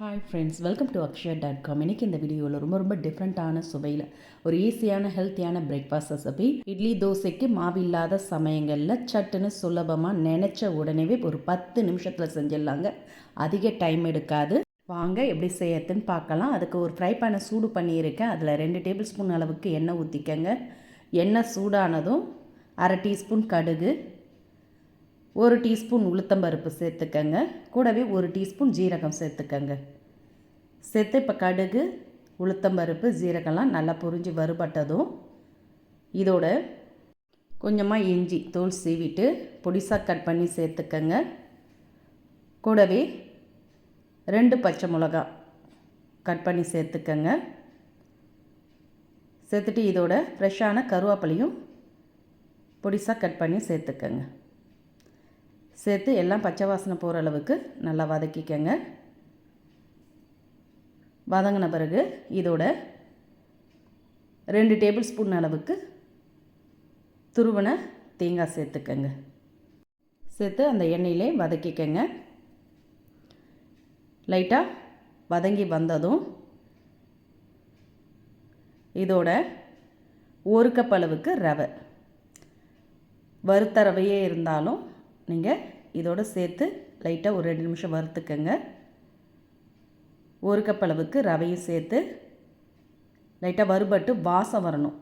Hi friends welcome to Akshaya dot com இன்றைக்கி இந்த வீடியோவில் ரொம்ப ரொம்ப டிஃப்ரெண்ட்டான சுவையில் ஒரு ஈஸியான ஹெல்த்தியான பிரேக்ஃபாஸ்ட் ரெசிபி இட்லி தோசைக்கு மாவில்லாத சமயங்களில் சட்டுன்னு சுலபமாக நினச்ச உடனேவே ஒரு பத்து நிமிஷத்தில் செஞ்சிடலாங்க. அதிக டைம் எடுக்காது. வாங்க எப்படி செய்யறதுன்னு பார்க்கலாம். அதுக்கு ஒரு ஃப்ரை பேனை சூடு பண்ணியிருக்கேன். அதில் ரெண்டு டேபிள் ஸ்பூன் அளவுக்கு எண்ணெய் ஊற்றிக்கங்க எண்ணெய் சூடானதும் அரை டீஸ்பூன் கடுகு ஒரு டீஸ்பூன் உளுத்தம்பருப்பு சேர்த்துக்கங்க. கூடவே ஒரு டீஸ்பூன் ஜீரகம் சேர்த்துக்கங்க. சேர்த்து இப்போ கடுகு உளுத்தம்பருப்பு ஜீரகம்லாம் நல்லா புரிஞ்சு வறுபட்டதும் இதோட கொஞ்சமாக இஞ்சி தோல் சீவிட்டு பொடிசாக கட் பண்ணி சேர்த்துக்கங்க. கூடவே ரெண்டு பச்சை மிளகா கட் பண்ணி சேர்த்துக்கங்க. சேர்த்துட்டு இதோட ஃப்ரெஷ்ஷான கருவேப்பிலையும் பொடிசாக கட் பண்ணி சேர்த்துக்கங்க. சேர்த்து எல்லாம் பச்சை வாசனை போகிற அளவுக்கு நல்லா வதக்கிக்கங்க. வதங்கின பிறகு இதோட ரெண்டு டேபிள் ஸ்பூன் அளவுக்கு துருவனை தேங்காய் சேர்த்துக்கங்க. சேர்த்து அந்த எண்ணெயிலே வதக்கிக்கங்க. லைட்டாக வதங்கி வந்ததும் இதோட ஒரு கப் அளவுக்கு ரவை. வறுத்த ரவையே இருந்தாலும் நீங்கள் இதோடு சேர்த்து லைட்டாக ஒரு ரெண்டு நிமிஷம் வறுத்துக்கோங்க. ஒரு கப் அளவுக்கு ரவையும் சேர்த்து லைட்டாக வறுபட்டு வாசம் வரணும்.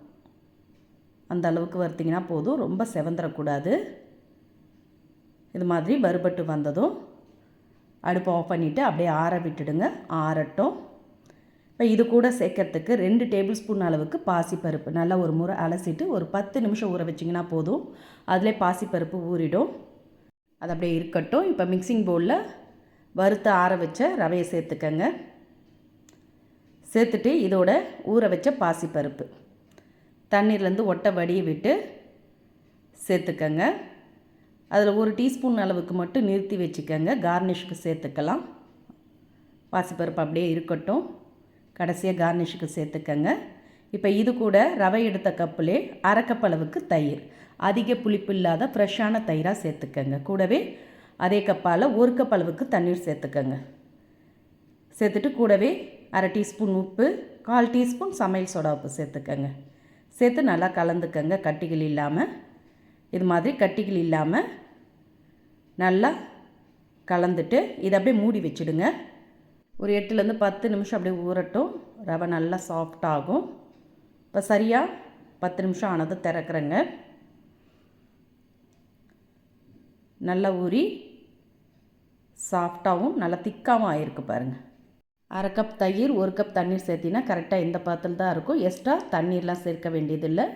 அந்த அளவுக்கு வறுத்திங்கன்னா போதும் ரொம்ப செவந்துடக்கூடாது இது மாதிரி வறுபட்டு வந்ததும் அடுப்பை ஆஃப் பண்ணிவிட்டு அப்படியே ஆற விட்டுடுங்க. ஆறட்டும். இப்போ இது கூட சேர்க்கறதுக்கு ரெண்டு டேபிள் ஸ்பூன் அளவுக்கு பாசிப்பருப்பு. நல்லா ஒரு முறை அலசிட்டு ஒரு பத்து நிமிஷம் ஊற வச்சிங்கன்னா போதும். அதிலே பாசிப்பருப்பு ஊறிடும். அது அப்படியே இருக்கட்டும். இப்போ மிக்சிங் பவுலில் வறுத்து ஆற வச்ச ரவையை சேர்த்துக்கங்க. சேர்த்துட்டு இதோட ஊற வச்ச பாசிப்பருப்பு. தண்ணீர்லேருந்து ஒட்டை வடியை விட்டு சேர்த்துக்கங்க. அதில் ஒரு டீஸ்பூன் அளவுக்கு மட்டும் நிறுத்தி வச்சுக்கோங்க. கார்னிஷ்க்கு சேர்த்துக்கலாம். பாசிப்பருப்பு அப்படியே இருக்கட்டும். கடைசியாக கார்னிஷுக்கு சேர்த்துக்கங்க. இப்போ இது கூட ரவை எடுத்த கப்புலே அரைக்கப்பளவுக்கு தயிர். அதிக புளிப்பு இல்லாத ஃப்ரெஷ்ஷான தயிராக சேர்த்துக்கங்க. கூடவே அதே கப்பால் ஒரு கப் அளவுக்கு தண்ணீர் சேர்த்துக்கங்க. சேர்த்துட்டு கூடவே அரை டீஸ்பூன் உப்பு கால் டீஸ்பூன் சமையல் சோடா உப்பு சேர்த்துக்கங்க. சேர்த்து நல்லா கலந்துக்கங்க. கட்டிகள் இல்லாமல் இது மாதிரி கட்டிகள் இல்லாமல் நல்லா கலந்துட்டு இதை அப்படியே மூடி வச்சுடுங்க. ஒரு எட்டுலேருந்து பத்து நிமிஷம் அப்படியே ஊறட்டும். ரவை நல்லா சாஃப்டாகும் இப்போ சரியாக பத்து நிமிஷம் ஆனது திறக்கிறேங்க. நல்லா ஊறி சாஃப்டாகவும் நல்லா திக்காகவும் ஆயிருக்கு பாருங்கள் அரை கப் தயிர் ஒரு கப் தண்ணீர் சேர்த்தினா கரெக்டாக இந்த பாத்தில் தான் இருக்கும். எக்ஸ்ட்ரா தண்ணீர்லாம் சேர்க்க வேண்டியதில்லை.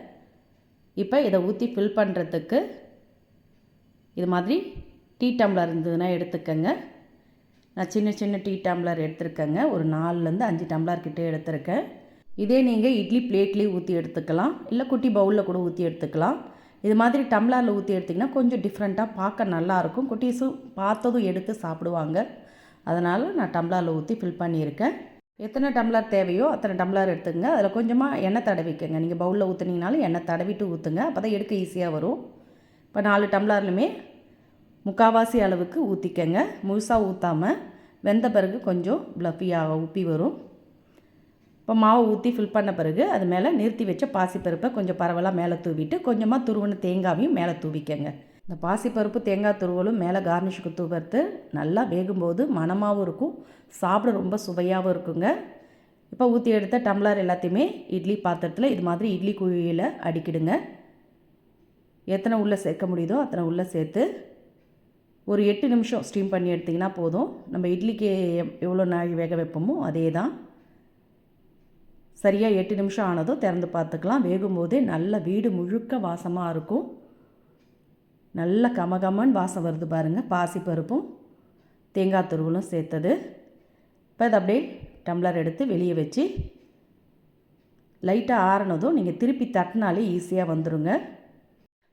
இப்போ இதை ஊற்றி ஃபில் பண்ணுறதுக்கு இது மாதிரி டீ டம்ளர் இருந்ததுன்னா எடுத்துக்கங்க. நான் சின்ன சின்ன டீ டம்ளர் எடுத்துருக்கேங்க. ஒரு நாலுலேருந்து அஞ்சு டம்ளர் கிட்டே எடுத்திருக்கேன். இதே நீங்கள் இட்லி பிளேட்லேயே ஊற்றி எடுத்துக்கலாம். இல்லை குட்டி பவுலில் கூட ஊற்றி எடுத்துக்கலாம். இது மாதிரி டம்ளரில் ஊற்றி எடுத்திங்கன்னா கொஞ்சம் டிஃப்ரெண்ட்டாக பார்க்க நல்லாயிருக்கும் குட்டீஸும் பார்த்ததும் எடுத்து சாப்பிடுவாங்க. அதனால் நான் டம்ளரில் ஊற்றி ஃபில் பண்ணியிருக்கேன். எத்தனை டம்ளர் தேவையோ அத்தனை டம்ளர் எடுத்துங்க அதில் கொஞ்சமாக எண்ணெய் தடவிக்கங்க. நீங்கள் பவுலில் ஊற்றுனீங்கனாலும் எண்ணெய் தடவிட்டு ஊற்றுங்க அப்போ தான் எடுக்க ஈஸியாக வரும். இப்போ நாலு டம்ளர்லையுமே முக்கால்வாசி அளவுக்கு ஊற்றிக்கங்க முழுசாக ஊற்றாமல் வெந்த பிறகு கொஞ்சம் ப்ளஃபியாக உப்பி வரும். இப்போ மாவு ஊற்றி ஃபில் பண்ண பிறகு அது மேலே நிறுத்தி வச்ச பாசிப்பருப்பை கொஞ்சம் பரவலாக மேலே தூவிட்டு கொஞ்சமாக துருவன தேங்காயும் மேலே தூவிக்கங்க. இந்த பாசிப்பருப்பு தேங்காய் துருவலும் மேலே கார்னிஷுக்கு தூவறது நல்லா வேகும்போது மனமாகவும் இருக்கும் சாப்பிட ரொம்ப சுவையாகவும் இருக்குங்க. இப்போ ஊற்றி எடுத்த டம்ளர் எல்லாத்தையுமே இட்லி பாத்திரத்தில் இது மாதிரி இட்லி குழியில் அடிக்கிடுங்க. எத்தனை உள்ளே சேர்க்க முடியுதோ அத்தனை உள்ளே சேர்த்து ஒரு எட்டு நிமிஷம் ஸ்டீம் பண்ணி எடுத்திங்கன்னா போதும். நம்ம இட்லிக்கு எவ்வளோ நாள் வேக வைப்போமோ அதே தான் சரியாக எட்டு நிமிஷம் ஆனதும் திறந்து பார்த்துக்கலாம். வேகும் போதே நல்ல வீடு முழுக்க வாசமாக இருக்கும். நல்ல கமகமன் வாசம் வருது பாருங்கள் பாசிப்பருப்பும் தேங்காய் துருவலும் சேர்த்தது. இப்போ அதை அப்படியே டம்ளர் எடுத்து வெளியே வச்சு லைட்டாக ஆறினதும் நீங்கள் திருப்பி தட்டினாலே ஈஸியாக வந்துடுங்க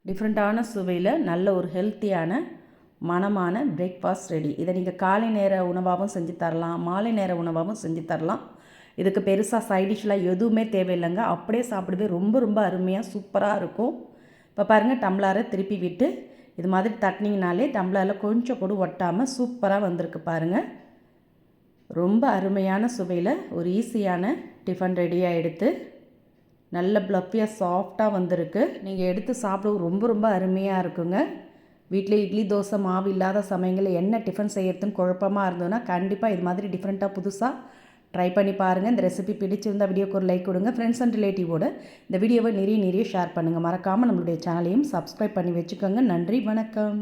டிஃப்ரெண்ட்டான சுவையில் நல்ல ஒரு ஹெல்த்தியான மனமான பிரேக்ஃபாஸ்ட் ரெடி இதை நீங்கள் காலை நேர உணவாகவும் செஞ்சு தரலாம். மாலை நேர உணவாகவும் செஞ்சு தரலாம். இதுக்கு பெருசாக சைடிஷ்லாம் எதுவுமே தேவையில்லைங்க. அப்படியே சாப்பிடுவே. ரொம்ப ரொம்ப அருமையாக சூப்பராக இருக்கும். இப்போ பாருங்கள் டம்ளாரை திருப்பி விட்டு இது மாதிரி தட்டினீங்கனாலே டம்ளரில் கொஞ்சம் கூட ஒட்டாமல் சூப்பராக வந்திருக்கு பாருங்கள் ரொம்ப அருமையான சுவையில் ஒரு ஈஸியான டிஃபன் ரெடியாக எடுத்து நல்ல ப்ளஃபியாக சாஃப்டாக வந்திருக்கு. நீங்கள் எடுத்து சாப்பிட ரொம்ப ரொம்ப அருமையாக இருக்குங்க. வீட்டில் இட்லி தோசை மாவு இல்லாத சமயங்களில் என்ன டிஃபன் செய்யறதுன்னு குழப்பமாக இருந்ததுன்னா கண்டிப்பாக இது மாதிரி டிஃப்ரெண்ட்டாக புதுசாக ட்ரை பண்ணி பாருங்கள் இந்த ரெசிபி பிடிச்சிருந்தால் வீடியோக்கு ஒரு லைக் கொடுங்க. ஃப்ரெண்ட்ஸ் அண்ட் ரிலேட்டிவோட இந்த வீடியோவை நிறைய நிறைய ஷேர் பண்ணுங்கள் மறக்காமல் நம்மளுடைய சேனலையும் சப்ஸ்கிரைப் பண்ணி வச்சுக்கோங்க. நன்றி வணக்கம்.